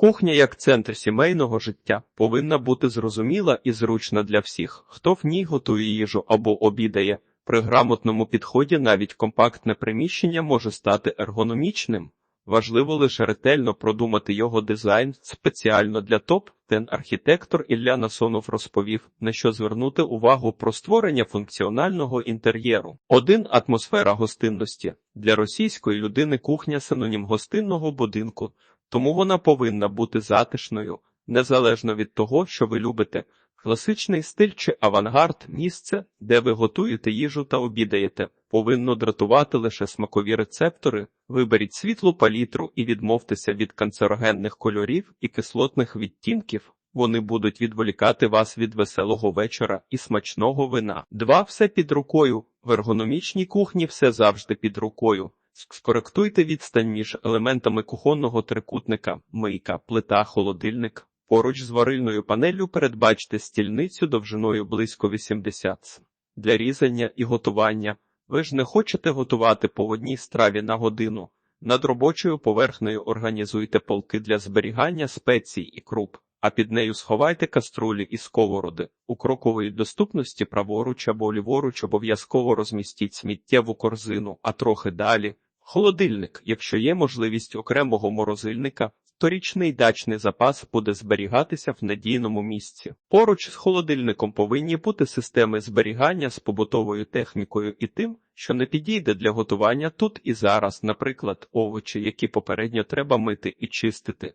Кухня як центр сімейного життя повинна бути зрозуміла і зручна для всіх, хто в ній готує їжу або обідає. При грамотному підході навіть компактне приміщення може стати ергономічним. Важливо лише ретельно продумати його дизайн спеціально для топ. Тен архітектор Ілля Насонов розповів, на що звернути увагу про створення функціонального інтер'єру. Один атмосфера гостинності для російської людини кухня синонім гостинного будинку, тому вона повинна бути затишною, незалежно від того, що ви любите. Класичний стиль чи авангард місце, де ви готуєте їжу та обідаєте, повинно дратувати лише смакові рецептори. Виберіть світлу палітру і відмовтеся від канцерогенних кольорів і кислотних відтінків. Вони будуть відволікати вас від веселого вечора і смачного вина. Два все під рукою. В ергономічній кухні все завжди під рукою. Скоректуйте відстань між елементами кухонного трикутника, мийка, плита, холодильник. Поруч з варильною панеллю передбачте стільницю довжиною близько 80 см. для різання і готування. Ви ж не хочете готувати по одній страві на годину. Над робочою поверхнею організуйте полки для зберігання спецій і круп, а під нею сховайте каструлі і сковороди. У крокової доступності праворуч або ліворуч обов'язково розмістіть сміттєву корзину, а трохи далі. Холодильник, якщо є можливість окремого морозильника, то річний дачний запас буде зберігатися в надійному місці. Поруч з холодильником повинні бути системи зберігання з побутовою технікою і тим, що не підійде для готування тут і зараз, наприклад, овочі, які попередньо треба мити і чистити,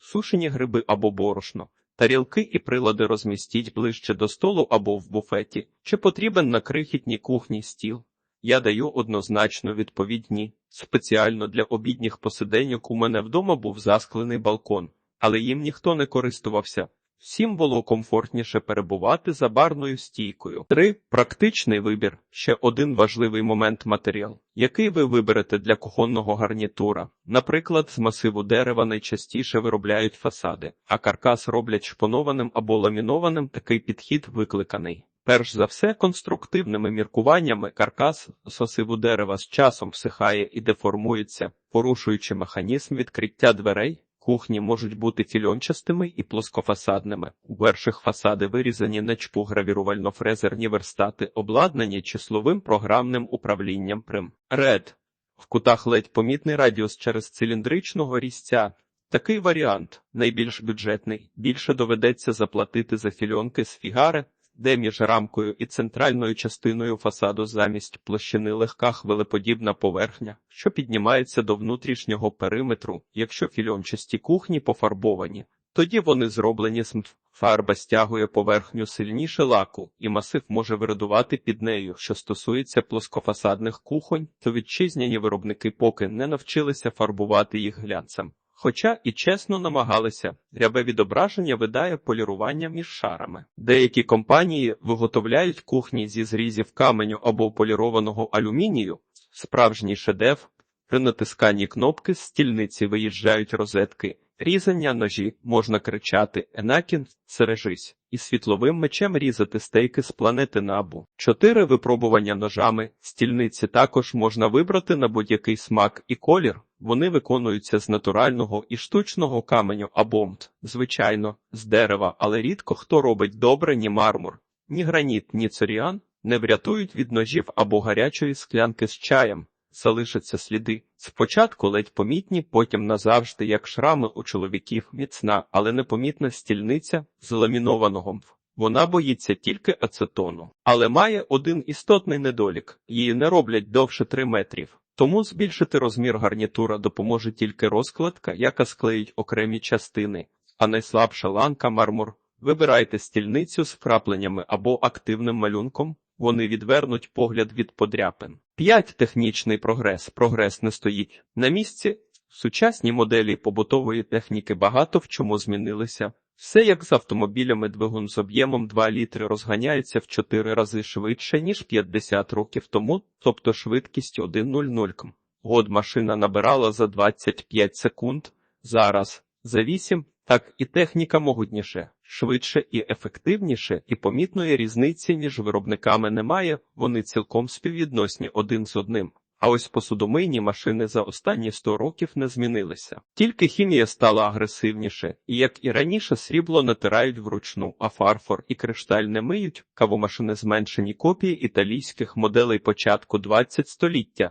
сушені гриби або борошно. Тарілки і прилади розмістіть ближче до столу або в буфеті, чи потрібен на крихітній кухні стіл. Я даю однозначно відповідь ні. Спеціально для обідніх посиденьок у мене вдома був засклений балкон, але їм ніхто не користувався. Всім було комфортніше перебувати за барною стійкою. 3. Практичний вибір. Ще один важливий момент матеріал, який ви виберете для кухонного гарнітура. Наприклад, з масиву дерева найчастіше виробляють фасади, а каркас роблять шпонованим або ламінованим. Такий підхід викликаний. Перш за все, конструктивними міркуваннями каркас сосиву дерева з часом всихає і деформується, порушуючи механізм відкриття дверей. Кухні можуть бути фільончастими і плоскофасадними. У верших фасади вирізані на чпу гравірувально-фрезерні верстати, обладнані числовим програмним управлінням прим. Ред. В кутах ледь помітний радіус через циліндричного різця. Такий варіант найбільш бюджетний. Більше доведеться заплатити за фільонки з фігари, де між рамкою і центральною частиною фасаду замість площини легка хвилеподібна поверхня, що піднімається до внутрішнього периметру, якщо фільончасті кухні пофарбовані. Тоді вони зроблені з МТ. Фарба стягує поверхню сильніше лаку, і масив може вирадувати під нею. Що стосується плоскофасадних кухонь, то вітчизняні виробники поки не навчилися фарбувати їх глянцем. Хоча і чесно намагалися, рябе відображення видає полірування між шарами. Деякі компанії виготовляють кухні зі зрізів каменю або полірованого алюмінію, справжній шедев. При натисканні кнопки з стільниці виїжджають розетки, різання ножі можна кричати Енакін, сережись, і світловим мечем різати стейки з планети Набу. Чотири випробування ножами. Стільниці також можна вибрати на будь-який смак і колір. Вони виконуються з натурального і штучного каменю абомт, звичайно, з дерева, але рідко хто робить добре ні мармур, ні граніт, ні цоріан не врятують від ножів або гарячої склянки з чаєм. Залишаться сліди. Спочатку ледь помітні, потім назавжди, як шрами у чоловіків, міцна, але непомітна стільниця з ламінованого. Вона боїться тільки ацетону, але має один істотний недолік: її не роблять довше 3 метрів. Тому збільшити розмір гарнітура допоможе тільки розкладка, яка склеїть окремі частини, а найслабша ланка мармур. Вибирайте стільницю з крапленнями або активним малюнком, вони відвернуть погляд від подряпин. 5. Технічний прогрес. Прогрес не стоїть на місці. Сучасні моделі побутової техніки багато в чому змінилися. Все як з автомобілями двигун з об'ємом 2 літри розганяється в 4 рази швидше, ніж 50 років тому, тобто швидкість 1.00 км. Год машина набирала за 25 секунд, зараз за 8, так і техніка могутніше, швидше і ефективніше, і помітної різниці між виробниками немає, вони цілком співвідносні один з одним. А ось посудомийні машини за останні 100 років не змінилися. Тільки хімія стала агресивніше, і як і раніше, срібло натирають вручну, а фарфор і кришталь не миють. Кавомашини зменшені копії італійських моделей початку 20 століття.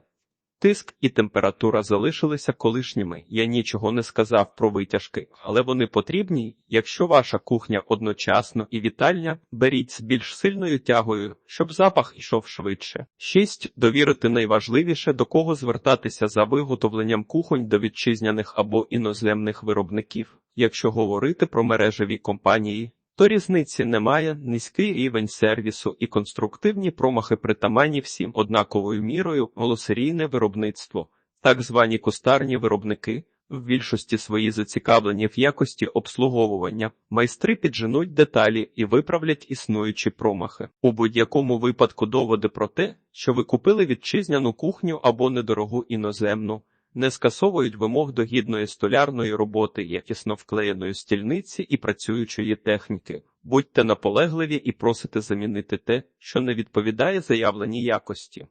Тиск і температура залишилися колишніми. Я нічого не сказав про витяжки, але вони потрібні. Якщо ваша кухня одночасно і вітальня, беріть з більш сильною тягою, щоб запах йшов швидше. 6. Довірити найважливіше, до кого звертатися за виготовленням кухонь до вітчизняних або іноземних виробників. Якщо говорити про мережеві компанії, то різниці немає, низький рівень сервісу і конструктивні промахи притаманні всім однаковою мірою, голосерійне виробництво, так звані кустарні виробники, в більшості свої зацікавлені в якості обслуговування, майстри підженуть деталі і виправлять існуючі промахи. У будь-якому випадку доводи про те, що ви купили вітчизняну кухню або недорогу іноземну, не скасовують вимог до гідної столярної роботи, якісно вклеєної стільниці і працюючої техніки. Будьте наполегливі і просите замінити те, що не відповідає заявленій якості.